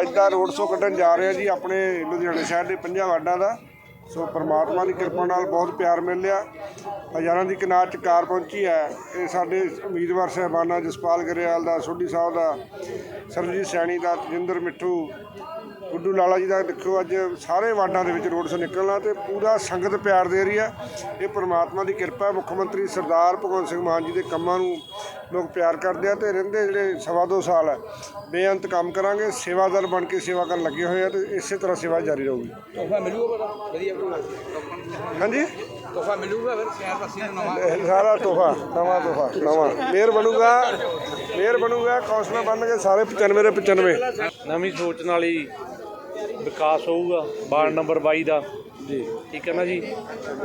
ਅੱਜ ਦਾ road show ਕੱਢਣ ਜਾ ਰਹੇ ਆ ਜੀ ਆਪਣੇ ਲੁਧਿਆਣੇ ਸ਼ਹਿਰ ਦੇ ਪੰਜਾਂ ਵਾਰਡਾਂ ਦਾ। ਸੋ ਪਰਮਾਤਮਾ ਦੀ ਕਿਰਪਾ ਨਾਲ ਬਹੁਤ ਪਿਆਰ ਮਿਲ ਰਿਹਾ ਹਜ਼ਾਰਾਂ ਦੀ ਕਨਾਤ ਚ ਕਾਰ ਪਹੁੰਚੀ ਹੈ। ਇਹ ਸਾਡੇ ਉਮੀਦਵਾਰ ਸਾਹਿਬਾਨਾਂ ਜਸਪਾਲ ਗਰੇਵਾਲ ਦਾ, ਸੋਢੀ ਸਾਹਿਬ ਦਾ, ਸਰਬਜੀਤ ਸੈਣੀ ਦਾ, ਤਜਿੰਦਰ ਮਿੱਠੂ, ਗੁੱਡੂ ਲਾਲਾ ਜੀ ਦਾ। ਦੇਖੋ ਅੱਜ ਸਾਰੇ ਵਾਰਡਾਂ ਦੇ ਵਿੱਚ ਰੋਡ ਸ਼ੋਅ ਨਿਕਲਣਾ ਤੇ ਪੂਰਾ ਸੰਗਤ ਪਿਆਰ ਦੇ ਰਹੀ ਹੈ। ਇਹ ਪ੍ਰਮਾਤਮਾ ਦੀ ਕਿਰਪਾ ਮੁੱਖ ਮੰਤਰੀ ਸਰਦਾਰ ਭਗਵੰਤ ਸਿੰਘ ਮਾਨ ਜੀ ਦੇ ਕੰਮਾਂ ਨੂੰ ਲੋਕ ਪਿਆਰ ਕਰਦੇ ਆ ਤੇ ਰਹਿੰਦੇ ਜਿਹੜੇ ਸਵਾ ਦੋ ਸਾਲ ਹੈ, ਬੇਅੰਤ ਕੰਮ ਕਰਾਂਗੇ। ਸੇਵਾਦਾਰ ਬਣ ਕੇ ਸੇਵਾ ਕਰਨ ਲੱਗੇ ਹੋਏ ਆ ਤੇ ਇਸੇ ਤਰ੍ਹਾਂ ਸੇਵਾ ਜਾਰੀ ਰਹੂਗੀ। ਤੋਹਫਾ ਮਿਲੂਗਾ ਵਧੀਆ। ਹਾਂਜੀ? ਤੋਹਫਾ ਮਿਲੂਗਾ ਫਿਰ ਸ਼ਹਿਰ ਵਾਸੀਆਂ ਨੂੰ ਨਵਾਂ? ਸਾਰਾ ਤੋਹਫਾ ਨਵਾਂ ਤੋਹਫਾ ਨਵਾਂ। ਮੇਅਰ ਬਣੂਗਾ ਮੇਅਰ ਬਣੂਗਾ ਕੌਂਸਲਰ ਬਣਨਗੇ ਸਾਰੇ 95 ਦੇ 95 ਨਵੀਂ ਸੋਚ ਨਾਲ ਹੀ ਵਿਕਾਸ ਹੋਊਗਾ ਵਾਰਡ ਨੰਬਰ 22 ਦਾ। ਜੀ। ਠੀਕ ਹੈ ਨਾ ਜੀ?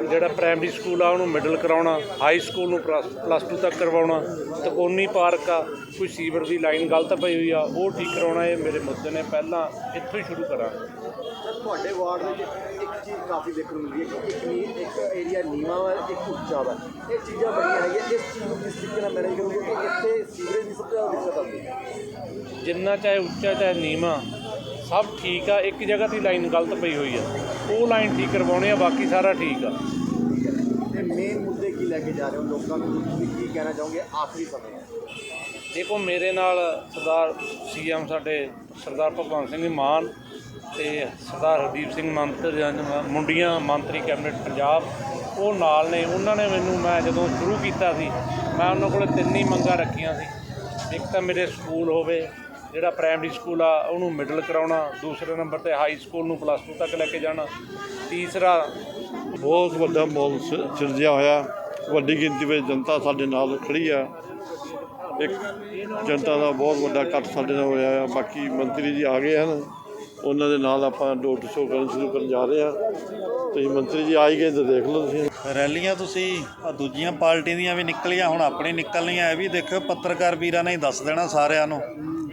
ਜਿਹੜਾ ਪ੍ਰਾਇਮਰੀ ਸਕੂਲ ਆ ਉਹਨੂੰ ਮਿਡਲ ਕਰਾਉਣਾ ਹਾਈ ਸਕੂਲ ਨੂੰ ਪਲੱਸ 2 ਤੱਕ ਕਰਵਾਉਣਾ ਤਕੋਨੀ ਪਾਰਕ ਆ ਕੋਈ ਸੀਵਰ ਦੀ ਲਾਈਨ ਗਲਤ ਪਈ ਹੋਈ ਆ ਉਹ ਠੀਕ ਕਰਾਉਣਾ ਇਹ ਮੇਰੇ ਮੁੱਦੇ ਨੇ। ਪਹਿਲਾਂ ਇੱਥੋਂ ਹੀ ਸ਼ੁਰੂ ਕਰਾਂਗੇ ਤੁਹਾਡੇ ਵਾਰਡ ਵਿੱਚ ਇੱਕ ਚੀਜ਼ ਕਾਫੀ ਦੇਖਣ ਨੂੰ ਮਿਲਦੀ ਹੈ ਕਿ ਇੱਕ ਨੀ ਇੱਕ ਏਰੀਆ ਨੀਵਾਂ ਵਾ ਇੱਕ ਉੱਚਾ ਵਾ। ਇਹ ਚੀਜ਼ਾਂ ਬੜੀਆਂ ਹੈਗੀਆਂ ਇਸ ਚੀਜ਼ ਨੂੰ ਕਿਸ ਤਰੀਕੇ ਨਾਲ ਮੈਨੇਜ ਕਰੋਗੇ ਕਿ ਇੱਥੇ ਸੀਵਰੇਜ ਦੀ ਸਭ ਤੋਂ ਜ਼ਿਆਦਾ ਦਿੱਕਤ ਆਉਂਦੀ ਹੈ? ਜਿੰਨਾ ਚਾਹੇ ਉੱਚਾ ਚਾਹੇ ਨੀਵਾਂ ਸਭ ਠੀਕ ਆ ਇੱਕ ਜਗ੍ਹਾ ਦੀ ਲਾਈਨ ਗਲਤ ਪਈ ਹੋਈ ਆ। ਉਹ ਲਾਈਨ ਠੀਕ ਕਰਵਾਉਣੀ ਆ ਬਾਕੀ ਸਾਰਾ ਠੀਕ ਆ। ਤੇ ਮੇਨ ਮੁੱਦੇ ਕੀ ਲੈ ਕੇ ਜਾ ਰਹੇ ਹੋ ਲੋਕਾਂ ਨੂੰ? ਤੁਸੀਂ ਕੀ ਕਹਿਣਾ ਚਾਹੋਗੇ? ਆਖਰੀ ਸਮੇਂ ਦੇਖੋ ਮੇਰੇ ਨਾਲ ਸਰਦਾਰ ਸੀਐਮ ਸਾਡੇ ਸਰਦਾਰ ਭਗਵੰਤ ਸਿੰਘ ਮਾਨ ਤੇ ਸਰਦਾਰ ਹਰਦੀਪ ਸਿੰਘ ਮੰਤਰੀ ਮੁੰਡੀਆਂ ਮੰਤਰੀ ਕੈਬਨਿਟ ਪੰਜਾਬ ਉਹ ਨਾਲ ਨੇ। ਉਹਨਾਂ ਨੇ ਮੈਨੂੰ ਮੈਂ ਜਦੋਂ ਸ਼ੁਰੂ ਕੀਤਾ ਸੀ ਮੈਂ ਉਹਨਾਂ ਕੋਲ ਤਿੰਨ ਹੀ ਮੰਗਾਂ ਰੱਖੀਆਂ ਸੀ। ਇੱਕ ਤਾਂ ਮੇਰੇ ਸਕੂਲ ਹੋਵੇ ਜਿਹੜਾ ਪ੍ਰਾਇਮਰੀ ਸਕੂਲ ਆ ਉਹਨੂੰ ਮਿਡਲ ਕਰਾਉਣਾ ਦੂਸਰੇ ਨੰਬਰ ਤੇ ਹਾਈ ਸਕੂਲ ਨੂੰ ਪਲੱਸ 2 ਤੱਕ ਲੈ ਕੇ ਜਾਣਾ। ਤੀਸਰਾ ਬਹੁਤ ਵੱਡਾ ਮਾਹੌਲ ਸ- ਸਿਰਜਿਆ ਹੋਇਆ। ਵੱਡੀ ਗਿਣਤੀ ਵਿੱਚ ਜਨਤਾ ਸਾਡੇ ਨਾਲ ਖੜੀ ਆ। ਇੱਕ ਜਨਤਾ ਦਾ ਬਹੁਤ ਵੱਡਾ ਇਕੱਠ ਸਾਡੇ ਨਾਲ ਹੋਇਆ ਆ। ਬਾਕੀ ਮੰਤਰੀ ਜੀ ਆ ਗਏ ਹਨ। ਉਹਨਾਂ ਦੇ ਨਾਲ ਆਪਾਂ ਡੋਰ ਟੂ ਸ਼ੋ ਕਰਨ ਸ਼ੁਰੂ ਕਰਨ ਜਾ ਰਹੇ ਆ ਤੁਸੀਂ ਮੰਤਰੀ ਜੀ ਆ ਹੀ ਗਏ ਤਾਂ ਦੇਖ ਲਓ ਤੁਸੀਂ। ਰੈਲੀਆਂ ਤੁਸੀਂ ਆਹ ਦੂਜੀਆਂ ਪਾਰਟੀ ਦੀਆਂ ਵੀ ਨਿਕਲੀਆਂ ਹੁਣ ਆਪਣੀ ਨਿਕਲਣੀਆਂ ਇਹ ਵੀ ਦੇਖਿਓ ਪੱਤਰਕਾਰ ਵੀਰਾਂ ਨੇ ਹੀ ਦੱਸ ਦੇਣਾ ਸਾਰਿਆਂ ਨੂੰ।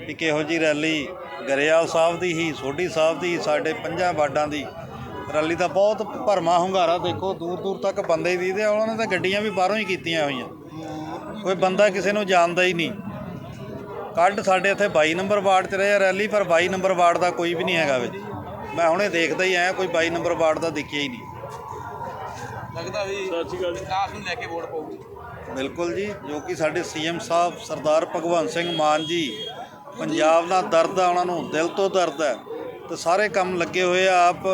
ਵੀ ਕਿਹੋ ਜੀ ਰੈਲੀ ਗਰੇਵਾਲ ਸਾਹਿਬ ਦੀ ਹੀ ਸੋਢੀ ਸਾਹਿਬ ਦੀ ਸਾਡੇ ਪੰਜਾਂ ਵਾਰਡਾਂ ਦੀ। ਰੈਲੀ ਦਾ ਬਹੁਤ ਭਰਮਾ ਹੁੰਗਾਰਾ ਦੇਖੋ ਦੂਰ ਦੂਰ ਤੱਕ ਬੰਦੇ ਹੀ ਦੀਦੇ ਉਹਨਾਂ ਨੇ ਤਾਂ ਗੱਡੀਆਂ ਵੀ ਬਾਹਰੋਂ ਹੀ ਕੀਤੀਆਂ ਹੋਈਆਂ। ਕੋਈ ਬੰਦਾ ਕਿਸੇ ਨੂੰ ਜਾਣਦਾ ਹੀ ਨਹੀਂ। ਕੱਢ ਸਾਡੇ ਇੱਥੇ 22 ਨੰਬਰ ਵਾਰਡ 'ਚ ਰਹੇ ਰੈਲੀ ਪਰ 22 ਨੰਬਰ ਵਾਰਡ ਦਾ ਕੋਈ ਵੀ ਨਹੀਂ ਹੈਗਾ ਵਿੱਚ। ਮੈਂ ਹੁਣੇ ਦੇਖਦਾ ਹੀ ਆਇਆ ਕੋਈ 22 ਨੰਬਰ ਵਾਰਡ ਦਾ ਦਿਖਿਆ ਹੀ ਨਹੀਂ। ਲੱਗਦਾ ਵੀ ਵਿਕਾਸ ਨੂੰ ਲੈ ਕੇ ਵੋਟ ਪਊਗੀ। ਬਿਲਕੁਲ ਜੀ ਜੋ ਕਿ ਸਾਡੇ ਸੀਐਮ ਸਾਹਿਬ ਸਰਦਾਰ ਭਗਵੰਤ ਸਿੰਘ ਮਾਨ ਜੀ ਪੰਜਾਬ ਦਾ ਦਰਦ ਆ ਉਹਨਾਂ ਨੂੰ ਦਿਲ ਤੋਂ ਦਰਦ ਹੈ। ਤੇ ਸਾਰੇ ਕੰਮ ਲੱਗੇ ਹੋਏ ਆ ਆਪ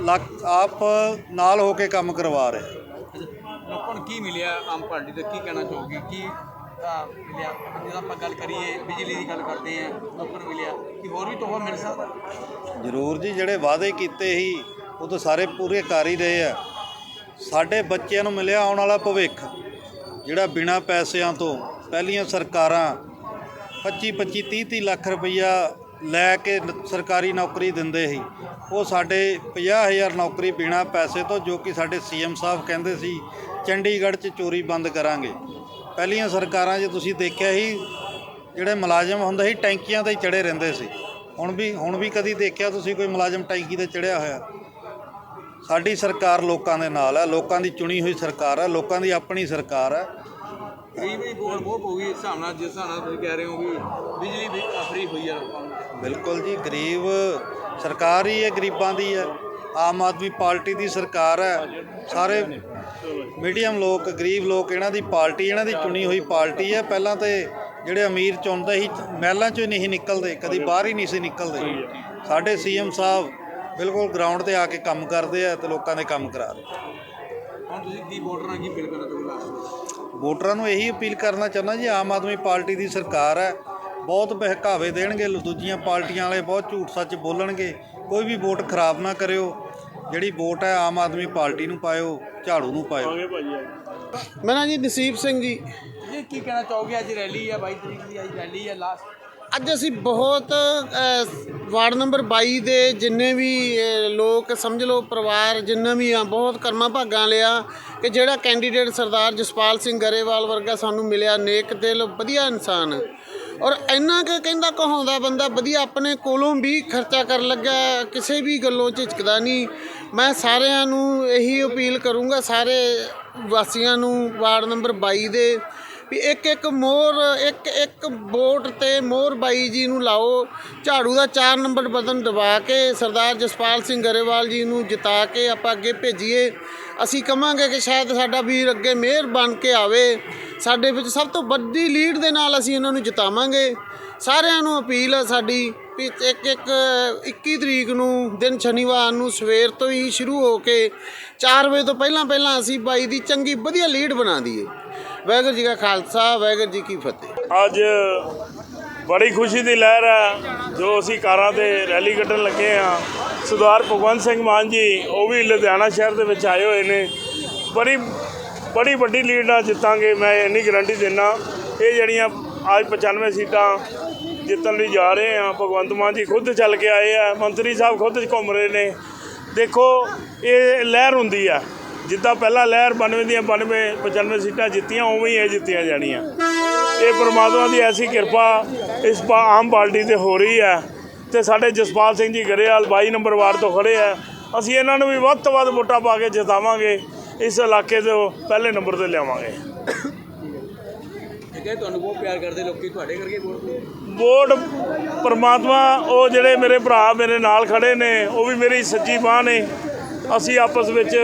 ਲੱਕ- ਆਪ ਨਾਲ ਹੋ ਕੇ ਕੰਮ ਕਰਵਾ ਰਹੇ। ਲੋਕਾਂ ਨੂੰ ਕੀ ਮਿਲਿਆ ਆਮ ਪਾਰਟੀ ਤੋਂ? ਕੀ ਕਹਿਣਾ ਚਾਹੋਗੇ? ਕੀ ਮਿਲਿਆ? ਜਦੋਂ ਆਪਾਂ ਗੱਲ ਕਰੀਏ ਬਿਜਲੀ ਦੀ ਗੱਲ ਕਰਦੇ ਆ ਲੋਕਾਂ ਨੂੰ ਮਿਲਿਆ। ਕਿ ਹੋਰ ਵੀ ਤੋਹਫਾ ਮਿਲ ਸਕਦਾ? ਜ਼ਰੂਰ ਜੀ ਜਿਹੜੇ ਵਾਅਦੇ ਕੀਤੇ ਸੀ ਉਹ ਤਾਂ ਸਾਰੇ ਪੂਰੇ ਕਰ ਹੀ ਰਹੇ ਆ। ਸਾਡੇ ਬੱਚਿਆਂ ਨੂੰ ਮਿਲਿਆ ਆਉਣ ਵਾਲਾ ਭਵਿੱਖ ਜਿਹੜਾ ਬਿਨਾਂ ਪੈਸਿਆਂ ਤੋਂ ਪਹਿਲੀਆਂ ਸਰਕਾਰਾਂ 25 25 30 30 ਲੱਖ ਰੁਪਈਆ ਲੈ ਕੇ ਨ- ਸਰਕਾਰੀ ਨੌਕਰੀ ਦਿੰਦੇ ਸੀ। ਉਹ ਸਾਡੇ 50000 ਨੌਕਰੀ ਬਿਨਾਂ ਪੈਸੇ ਤੋਂ, ਜੋ ਕਿ ਸਾਡੇ ਸੀਐਮ ਸਾਹਿਬ ਕਹਿੰਦੇ ਸੀ, ਚੰਡੀਗੜ੍ਹ 'ਚ ਚੋਰੀ ਬੰਦ ਕਰਾਂਗੇ। ਪਹਿਲੀਆਂ ਸਰਕਾਰਾਂ 'ਚ ਤੁਸੀਂ ਦੇਖਿਆ ਸੀ, ਜਿਹੜੇ ਮੁਲਾਜ਼ਮ ਹੁੰਦੇ ਸੀ, ਟੈਂਕੀਆਂ ਤੇ ਹੀ ਚੜੇ ਰਹਿੰਦੇ ਸੀ। ਹੁਣ ਵੀ ਹੁਣ ਵੀ ਕਦੀ ਦੇਖਿਆ ਤੁਸੀਂ ਕੋਈ ਮੁਲਾਜ਼ਮ ਟੈਂਕੀ ਤੇ ਚੜਿਆ ਹੋਇਆ? ਸਾਡੀ ਸਰਕਾਰ ਲੋਕਾਂ ਦੇ ਨਾਲ ਹੈ ਲੋਕਾਂ ਦੀ ਚੁਣੀ ਹੋਈ ਸਰਕਾਰ ਹੈ ਲੋਕਾਂ ਦੀ ਆਪਣੀ ਸਰਕਾਰ ਹੈ ਗਰੀਬ ਵੋਟ ਬਹੁਤ ਪਊਗੀ ਇਸ ਹਿਸਾਬ ਨਾਲ ਜਿਸ ਹਿਸਾਬ ਨਾਲ ਤੁਸੀਂ ਕਹਿ ਰਹੇ ਹੋ ਵੀ ਬਿਜਲੀ ਵੀ ਫ੍ਰੀ ਹੋਈ ਆ ਲੋਕਾਂ ਨੂੰ। ਬਿਲਕੁਲ ਜੀ ਗਰੀਬ ਸਰਕਾਰ ਹੀ ਹੈ ਗਰੀਬਾਂ ਦੀ ਹੈ। ਆਮ ਆਦਮੀ ਪਾਰਟੀ ਦੀ ਸਰਕਾਰ ਹੈ। ਸਾਰੇ ਮੀਡੀਅਮ ਲੋਕ ਗਰੀਬ ਲੋਕ ਇਹਨਾਂ ਦੀ ਪਾਰਟੀ ਇਹਨਾਂ ਦੀ ਚੁਣੀ ਹੋਈ ਪਾਰਟੀ ਹੈ। ਪਹਿਲਾਂ ਤੇ ਜਿਹੜੇ ਅਮੀਰ ਚੁਣਦੇ ਸੀ ਮਹਿਲਾਂ ਚੋਂ ਹੀ ਨਹੀਂ ਨਿਕਲਦੇ ਕਦੀ ਬਾਹਰ ਹੀ ਨਹੀਂ ਸੀ ਨਿਕਲਦੇ। ਸਾਡੇ ਸੀਐਮ ਸਾਹਿਬ ਬਿਲਕੁਲ ਗਰਾਊਂਡ ਤੇ ਆ ਕੇ ਕੰਮ ਕਰਦੇ ਆ ਤੇ ਲੋਕਾਂ ਦੇ ਕੰਮ ਕਰਾ ਰਹੇ ਹੁਣ ਤੁਸੀਂ ਕੀ ਵੋਟਰ ਕੀ ਫੀਲ ਕਰਨਾ ਚਾਹੋਗੇ? ਲਾਸਟ ਵੋਟਰਾਂ ਨੂੰ ਇਹੀ ਅਪੀਲ ਕਰਨਾ ਚਾਹੁੰਦਾ ਜੀ ਆਮ ਆਦਮੀ ਪਾਰਟੀ ਦੀ ਸਰਕਾਰ ਹੈ। ਬਹੁਤ ਬਹਿਕਾਵੇ ਦੇਣਗੇ ਦੂਜੀਆਂ ਪਾਰਟੀਆਂ ਵਾਲੇ ਬਹੁਤ ਝੂਠ ਸੱਚ ਬੋਲਣਗੇ। ਕੋਈ ਵੀ ਵੋਟ ਖਰਾਬ ਨਾ ਕਰਿਓ। ਜਿਹੜੀ ਵੋਟ ਹੈ ਆਮ ਆਦਮੀ ਪਾਰਟੀ ਨੂੰ ਪਾਇਓ ਝਾੜੂ ਨੂੰ ਪਾਇਓ। ਮੇਰਾ ਨਾਂ ਜੀ ਨਸੀਬ ਸਿੰਘ ਜੀ। ਇਹ ਕੀ ਕਹਿਣਾ ਚਾਹੋਗੇ? ਅੱਜ ਰੈਲੀ ਆ 22 ਤਰੀਕ ਦੀ ਅੱਜ ਰੈਲੀ ਆ ਲਾਸਟ ਅੱਜ ਅਸੀਂ ਬਹੁਤ ਵਾਰਡ ਨੰਬਰ 22 ਦੇ ਜਿੰਨੇ ਵੀ ਲੋਕ, ਸਮਝ ਲਓ ਪਰਿਵਾਰ ਜਿੰਨਾ ਵੀ ਆ, ਬਹੁਤ ਕਰਮਾ ਭਾਗਾਂ ਲਿਆ ਕਿ ਜਿਹੜਾ ਕੈਂਡੀਡੇਟ ਸਰਦਾਰ ਜਸਪਾਲ ਸਿੰਘ ਗਰੇਵਾਲ ਵਰਗਾ ਸਾਨੂੰ ਮਿਲਿਆ, ਨੇਕ ਦਿਲ, ਵਧੀਆ ਇਨਸਾਨ। ਔਰ ਇੰਨਾ ਕਿ ਕਹਿੰਦਾ ਕਹਾਉਂਦਾ ਬੰਦਾ, ਵਧੀਆ ਆਪਣੇ ਕੋਲੋਂ ਵੀ ਖਰਚਾ ਕਰਨ ਲੱਗਾ ਕਿਸੇ ਵੀ ਗੱਲੋਂ ਝਿਜਕਦਾ ਨਹੀਂ। ਮੈਂ ਸਾਰਿਆਂ ਨੂੰ ਇਹੀ ਅਪੀਲ ਕਰੂੰਗਾ, ਸਾਰੇ ਵਾਸੀਆਂ ਨੂੰ, ਵਾਰਡ ਨੰਬਰ 22 ਦੇ ਵੀ ਇੱਕ ਇੱਕ ਮੋਰ, ਇੱਕ ਇੱਕ ਵੋਟ ਤੇ ਮੋਰ ਬਾਈ ਜੀ ਨੂੰ ਲਾਓ। ਝਾੜੂ ਦਾ 4 ਨੰਬਰ ਬਟਨ ਦਬਾ ਕੇ ਸਰਦਾਰ ਜਸਪਾਲ ਸਿੰਘ ਗਰੇਵਾਲ ਜੀ ਨੂੰ ਜਿਤਾ ਕੇ ਆਪਾਂ ਅੱਗੇ ਭੇਜੀਏ। ਅਸੀਂ ਕਵਾਂਗੇ ਕਿ ਸ਼ਾਇਦ ਸਾਡਾ ਵੀਰ ਅੱਗੇ ਮੇਅਰ ਬਣ ਕੇ ਆਵੇ। ਸਾਡੇ ਵਿੱਚ ਸਭ ਤੋਂ ਵੱਡੀ ਲੀਡ ਦੇ ਨਾਲ ਅਸੀਂ ਇਹਨਾਂ ਨੂੰ ਜਿਤਾਵਾਂਗੇ। ਸਾਰਿਆਂ ਨੂੰ ਅਪੀਲ ਹੈ ਸਾਡੀ ਵੀ ਇੱਕ ਇੱਕ 21 ਤਰੀਕ ਨੂੰ ਦਿਨ ਸ਼ਨੀਵਾਰ ਨੂੰ ਸਵੇਰ ਤੋਂ ਹੀ ਸ਼ੁਰੂ ਹੋ ਕੇ 4 ਵਜੇ ਤੋਂ ਪਹਿਲਾਂ ਪਹਿਲਾਂ ਅਸੀਂ ਬਾਈ ਦੀ ਚੰਗੀ ਵਧੀਆ ਲੀਡ ਬਣਾ ਦਈਏ। ਵਾਹਿਗੁਰੂ ਜੀ ਕਾ ਖਾਲਸਾ, ਵਾਹਿਗੁਰੂ ਜੀ ਕੀ ਫਤਿਹ। ਅੱਜ ਬੜੀ ਖੁਸ਼ੀ ਦੀ ਲਹਿਰ ਹੈ, ਜੋ ਅਸੀਂ ਕਾਰਾਂ ਤੇ ਰੈਲੀ ਕੱਢਣ ਲੱਗੇ ਆ ਸਰਦਾਰ ਭਗਵੰਤ ਸਿੰਘ ਮਾਨ ਜੀ, ਉਹ ਵੀ ਲੁਧਿਆਣਾ ਸ਼ਹਿਰ ਦੇ ਵਿੱਚ ਆਏ ਹੋਏ ਨੇ। ਬੜੀ ਬੜੀ ਵੱਡੀ ਲੀਡ ਨਾਲ ਜਿੱਤਾਂਗੇ, ਮੈਂ ਇੰਨੀ ਗਾਰੰਟੀ ਦਿੰਦਾ ਇਹ ਜਿਹੜੀਆਂ ਅੱਜ 95 ਸੀਟਾਂ ਜਿੱਤਣ ਲਈ ਜਾ ਰਹੇ ਆ ਭਗਵੰਤ ਮਾਨ ਜੀ ਖੁਦ ਚੱਲ ਕੇ ਆਏ ਆ, ਮੰਤਰੀ ਸਾਹਿਬ ਖੁਦ ਘੁੰਮ ਰਹੇ ਨੇ। ਦੇਖੋ, ਇਹ ਲਹਿਰ ਹੁੰਦੀ ਆ। ਜਿੱਦਾਂ ਪਹਿਲਾਂ ਲਹਿਰ 92 ਦੀਆਂ 92 95 ਸੀਟਾਂ ਜਿੱਤੀਆਂ ਉਵੇਂ ਹੀ ਇਹ ਜਿੱਤੀਆਂ ਜਾਣੀਆਂ। ਇਹ ਪ੍ਰਮਾਤਮਾ ਦੀ ਐਸੀ ਕਿਰਪਾ ਇਸ ਪਾ ਆਮ ਪਾਰਟੀ ਤੇ ਹੋ ਰਹੀ ਹੈ। ਤੇ ਸਾਡੇ ਜਸਪਾਲ ਸਿੰਘ ਜੀ ਗਰੇਵਾਲ 22 ਨੰਬਰ ਵਾਰਡ ਤੋਂ ਖੜੇ ਆ ਅਸੀਂ ਇਹਨਾਂ ਨੂੰ ਵੀ ਵੱਧ ਤੋਂ ਵੱਧ ਵੋਟਾਂ ਪਾ ਕੇ ਜਿਤਾਵਾਂਗੇ। ਇਸ ਇਲਾਕੇ ਤੋਂ ਪਹਿਲੇ ਨੰਬਰ ਤੇ ਲਿਆਵਾਂਗੇ। ਤੁਹਾਨੂੰ ਬਹੁਤ ਪਿਆਰ ਕਰਦੇ ਲੋਕੀ ਤੁਹਾਡੇ ਕਰਕੇ ਵੋਟ ਵੋਟ ਪ੍ਰਮਾਤਮਾ ਉਹ ਜਿਹੜੇ ਮੇਰੇ ਭਰਾ ਮੇਰੇ ਨਾਲ ਖੜੇ ਨੇ ਉਹ ਵੀ ਮੇਰੀ ਸੱਜੀ ਬਾਹ ਨੇ। ਅਸੀਂ ਆਪਸ ਵਿੱਚ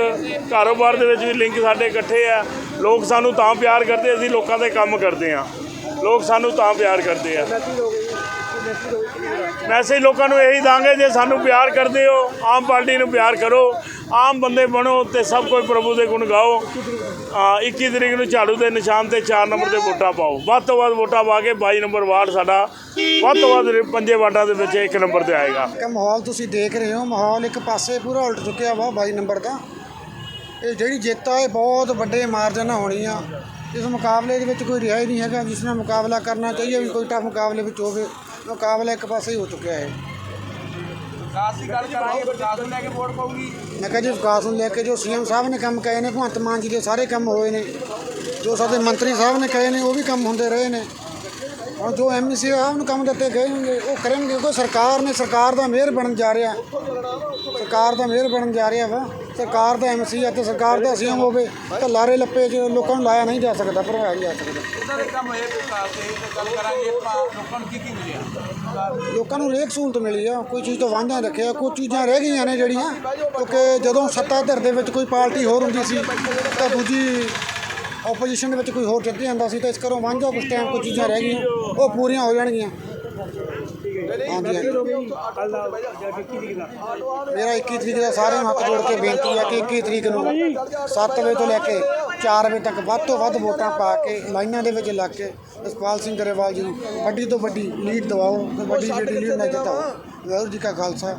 ਕਾਰੋਬਾਰ ਦੇ ਵਿੱਚ ਵੀ ਲਿੰਕ ਸਾਡੇ ਇਕੱਠੇ ਆ। ਲੋਕ ਸਾਨੂੰ ਤਾਂ ਪਿਆਰ ਕਰਦੇ, ਅਸੀਂ ਲੋਕਾਂ ਦੇ ਕੰਮ ਕਰਦੇ ਆ ਲੋਕ ਸਾਨੂੰ ਤਾਂ ਪਿਆਰ ਕਰਦੇ ਆ। ਮੈਸੇਜ ਲੋਕਾਂ ਨੂੰ ਇਹੀ ਦਾਂਗੇ, ਜੇ ਸਾਨੂੰ ਪਿਆਰ ਕਰਦੇ ਹੋ, ਆਮ ਪਾਰਟੀ ਨੂੰ ਪਿਆਰ ਕਰੋ। ਆਮ ਬੰਦੇ ਬਣੋ ਤੇ ਸਭ ਕੋਈ ਪ੍ਰਭੂ ਦੇ ਗੁਣ ਗਾਓ। ਹਾਂ 21 ਤਰੀਕ ਨੂੰ ਝਾੜੂ ਦੇ ਨਿਸ਼ਾਨ ਤੇ 4 ਨੰਬਰ ਤੇ ਵੋਟਾਂ ਪਾਓ। ਵੱਧ ਤੋਂ ਵੱਧ ਵੋਟਾਂ ਪਾ ਕੇ 22 ਨੰਬਰ ਵਾਰਡ ਸਾਡਾ, ਵੱਧ ਤੋਂ ਵੱਧ ਪੰਜੇ ਵਾਰਡਾਂ ਦੇ ਵਿੱਚ ਇੱਕ ਨੰਬਰ ਤੇ ਆਏਗਾ। ਕਿ ਮਾਹੌਲ ਤੁਸੀਂ ਦੇਖ ਰਹੇ ਹੋ, ਮਾਹੌਲ ਇੱਕ ਪਾਸੇ ਪੂਰਾ ਉਲਟ ਚੁੱਕਿਆ ਵਾ 22 ਨੰਬਰ ਦਾ। ਇਹ ਜਿਹੜੀ ਜਿੱਤ ਆ, ਇਹ ਬਹੁਤ ਵੱਡੇ ਮਾਰਜਨ ਨਾਲ ਹੋਣੀ ਆ। ਇਸ ਮੁਕਾਬਲੇ ਦੇ ਵਿੱਚ ਕੋਈ ਰਿਹਾ ਹੀ ਨਹੀਂ ਹੈਗਾ, ਜਿਸ ਨਾਲ ਮੁਕਾਬਲਾ ਕਰਨਾ ਚਾਹੀਏ ਵੀ ਕੋਈ ਟਫ ਮੁਕਾਬਲੇ ਵਿੱਚ ਹੋਵੇ। ਮੁਕਾਬਲਾ ਇੱਕ ਪਾਸੇ ਹੀ ਹੋ ਚੁੱਕਿਆ ਹੈ। ਵਿਕਾਸ ਦੀ ਗੱਲ ਕਰਾਂਗੇ ਵਿਕਾਸ ਨੂੰ ਲੈ ਕੇ ਵੋਟ ਪਾਉਗੀ ਮੈਂ ਕਿਹਾ ਜੀ ਵਿਕਾਸ ਨੂੰ ਲੈ ਕੇ ਜੋ ਸੀਐਮ ਸਾਹਿਬ ਨੇ ਕੰਮ ਕਹੇ ਨੇ, ਭਗਵੰਤ ਮਾਨ ਜੀ ਦੇ ਸਾਰੇ ਕੰਮ ਹੋਏ ਨੇ, ਜੋ ਸਾਡੇ ਮੰਤਰੀ ਸਾਹਿਬ ਨੇ ਕਹੇ ਨੇ, ਉਹ ਵੀ ਕੰਮ ਹੁੰਦੇ ਰਹੇ ਨੇ। ਹੁਣ ਜੋ ਐਮਸੀ ਸਾਹਿਬ ਨੂੰ ਕੰਮ ਦਿੱਤੇ ਗਏ ਨੇ ਉਹ ਕਰਨਗੇ ਕਿਉਂਕਿ ਸਰਕਾਰ ਨੇ ਸਰਕਾਰ ਦਾ ਮੇਅਰ ਬਣਨ ਜਾ ਰਿਹਾ। ਸਰਕਾਰ ਦਾ ਮੇਅਰ ਬਣਨ ਜਾ ਰਿਹਾ ਵਾ। ਸਰਕਾਰ ਦਾ ਐਮਸੀ ਆ ਤੇ ਸਰਕਾਰ ਦਾ ਸੀਐਮ ਹੋਵੇ ਤਾਂ ਲਾਰੇ ਲੱਪੇ 'ਚ ਲੋਕਾਂ ਨੂੰ ਲਾਇਆ ਨਹੀਂ ਜਾ ਸਕਦਾ ਭਰਵਾਇਆ ਨਹੀਂ ਜਾ ਸਕਦਾ। ਕਿੱਦਾਂ ਦੇ ਕੰਮ ਹੋਏ ਵਿਕਾਸ ਦੇ ਤੇ ਗੱਲ ਕਰਾਂਗੇ ਆਪਾਂ ਲੋਕਾਂ ਨੂੰ ਕੀ ਕੀ ਮਿਲਿਆ? ਲੋਕਾਂ ਨੂੰ ਹਰੇਕ ਸਹੂਲਤ ਮਿਲੀ ਆ ਕੋਈ ਚੀਜ਼ ਤੋਂ ਵਾਂਝਾ ਰੱਖਿਆ ਕੁਝ ਚੀਜ਼ਾਂ ਰਹਿ ਗਈਆਂ ਨੇ ਜਿਹੜੀਆਂ ਕਿਉਂਕਿ ਜਦੋਂ ਸੱਤਾ ਧਿਰ ਦੇ ਵਿੱਚ ਕੋਈ ਪਾਰਟੀ ਹੋਰ ਹੁੰਦੀ ਸੀ ਤਾਂ ਦੂਜੀ ਆਪੋਜੀਸ਼ਨ ਦੇ ਵਿੱਚ ਕੋਈ ਹੋਰ ਜਿੱਤ ਜਾਂਦਾ ਸੀ ਤਾਂ ਇਸ ਕਰੋ ਵਾਂਝਾ ਕੁਝ ਟਾਈਮ ਕੁਝ ਚੀਜ਼ਾਂ ਰਹਿ ਗਈਆਂ, ਉਹ ਪੂਰੀਆਂ ਹੋ ਜਾਣਗੀਆਂ। ਹਾਂਜੀ ਹਾਂਜੀ। ਮੇਰਾ 21 ਤਰੀਕ ਦਾ ਸਾਰਿਆਂ ਨੂੰ ਹੱਥ ਜੋੜ ਕੇ ਬੇਨਤੀ ਹੈ ਕਿ 21 ਤਰੀਕ ਨੂੰ 7 ਵਜੇ ਤੋਂ ਲੈ ਕੇ 4 ਵਜੇ ਤੱਕ ਵੱਧ ਤੋਂ ਵੱਧ ਵੋਟਾਂ ਪਾ ਕੇ ਲਾਈਨਾਂ ਦੇ ਵਿੱਚ ਲੱਗ ਕੇ ਜਸਪਾਲ ਸਿੰਘ ਗਰੇਵਾਲ ਜੀ ਨੂੰ ਵੱਡੀ ਤੋਂ ਵੱਡੀ ਲੀਡ ਦਿਵਾਓ ਤੇ ਵੱਡੀ ਜਿਹੜੀ ਲੀਡ ਨਾ ਜਿਤਾਓ। ਵਾਹਿਗੁਰੂ ਜੀ ਕਾ ਖਾਲਸਾ